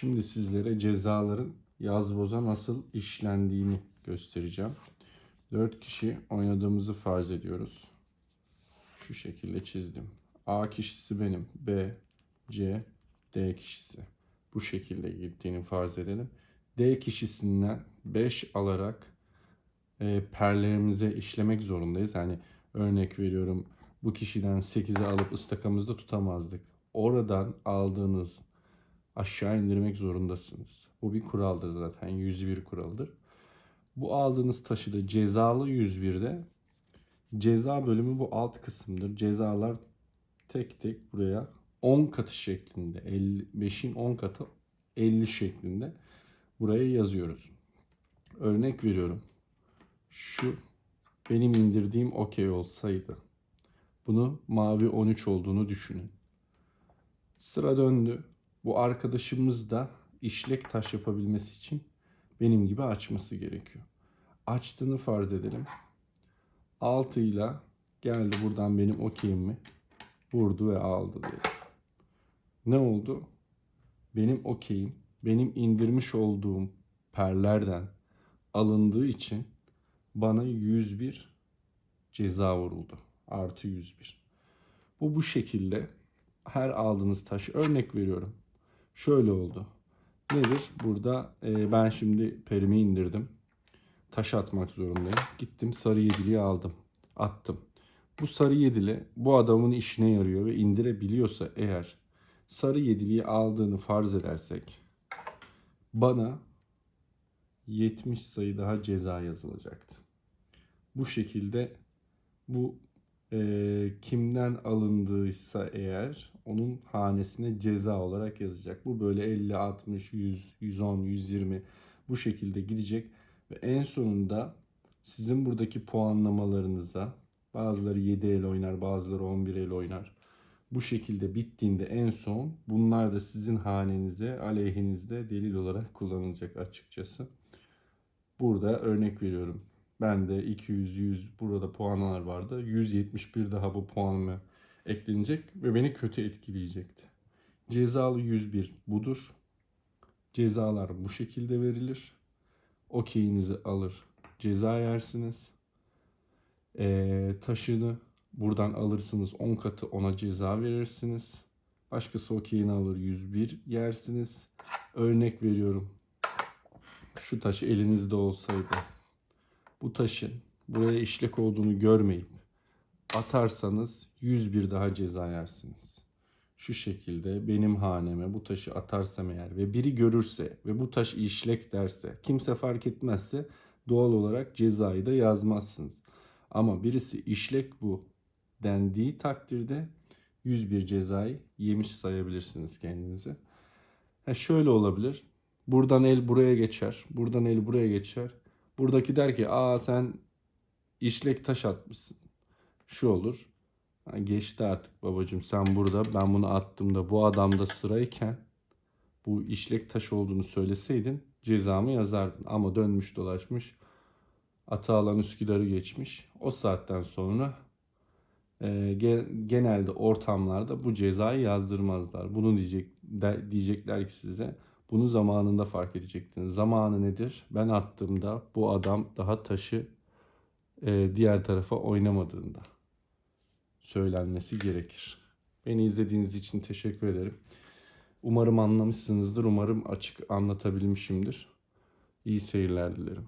Şimdi sizlere cezaların yazboza nasıl işlendiğini göstereceğim. 4 kişi oynadığımızı farz ediyoruz. Şu şekilde çizdim. A kişisi benim. B, C, D kişisi. Bu şekilde gittiğini farz edelim. D kişisinden 5 alarak e, perlerimize işlemek zorundayız. Hani örnek veriyorum bu kişiden 8'i alıp ıstakamızda tutamazdık. Oradan aldığınız aşağı indirmek zorundasınız. Bu bir kuraldır zaten. 101 kuralıdır. Bu aldığınız taşı da cezalı 101'de ceza bölümü bu alt kısımdır. Cezalar tek tek buraya 10 katı şeklinde 55'in 10 katı 50 şeklinde buraya yazıyoruz. Örnek veriyorum. Şu benim indirdiğim okey olsaydı. Bunu mavi 13 olduğunu düşünün. Sıra döndü. Bu arkadaşımız da işlek taş yapabilmesi için benim gibi açması gerekiyor. Açtığını farz edelim. 6 ile geldi buradan benim okeyimi vurdu ve aldı diye. Ne oldu? Benim okeyim, benim indirmiş olduğum perlerden alındığı için bana 101 ceza vuruldu. Artı 101. Bu bu şekilde her aldığınız taşı örnek veriyorum. Şöyle oldu. Nedir? Burada e, ben şimdi perimi indirdim. Taş atmak zorundayım. Gittim sarı yediliği aldım. Attım. Bu sarı yedili bu adamın işine yarıyor ve indirebiliyorsa eğer sarı yediliği aldığını farz edersek bana 70 sayı daha ceza yazılacaktı. Bu şekilde bu e, kimden alındıysa eğer onun hanesine ceza olarak yazacak. Bu böyle 50, 60, 100, 110, 120 bu şekilde gidecek ve en sonunda sizin buradaki puanlamalarınıza bazıları 7 el oynar, bazıları 11 el oynar. Bu şekilde bittiğinde en son bunlar da sizin hanenize, aleyhinizde delil olarak kullanılacak açıkçası. Burada örnek veriyorum. Ben de 200, 100 burada puanlar vardı. 171 daha bu puanıma eklenecek ve beni kötü etkileyecekti. Cezalı 101 budur. Cezalar bu şekilde verilir. Okeyinizi alır, ceza yersiniz. Ee, taşını buradan alırsınız 10 katı ona ceza verirsiniz. Başkası okeyini alır 101 yersiniz. Örnek veriyorum. Şu taş elinizde olsaydı bu taşın buraya işlek olduğunu görmeyip atarsanız 101 daha ceza yersiniz. Şu şekilde benim haneme bu taşı atarsam eğer ve biri görürse ve bu taş işlek derse kimse fark etmezse doğal olarak cezayı da yazmazsınız. Ama birisi işlek bu dendiği takdirde 101 cezayı yemiş sayabilirsiniz kendinizi. Ha şöyle olabilir. Buradan el buraya geçer. Buradan el buraya geçer. Buradaki der ki aa sen işlek taş atmışsın. Şu olur. Geçti artık babacığım sen burada ben bunu attığımda bu adamda sırayken bu işlek taş olduğunu söyleseydin cezamı yazardın. Ama dönmüş dolaşmış Atalan Üsküdar'ı geçmiş. O saatten sonra e, ge- genelde ortamlarda bu cezayı yazdırmazlar. Bunu diyecek de, diyecekler ki size bunu zamanında fark edecektiniz. Zamanı nedir? Ben attığımda bu adam daha taşı e, diğer tarafa oynamadığında söylenmesi gerekir. Beni izlediğiniz için teşekkür ederim. Umarım anlamışsınızdır. Umarım açık anlatabilmişimdir. İyi seyirler dilerim.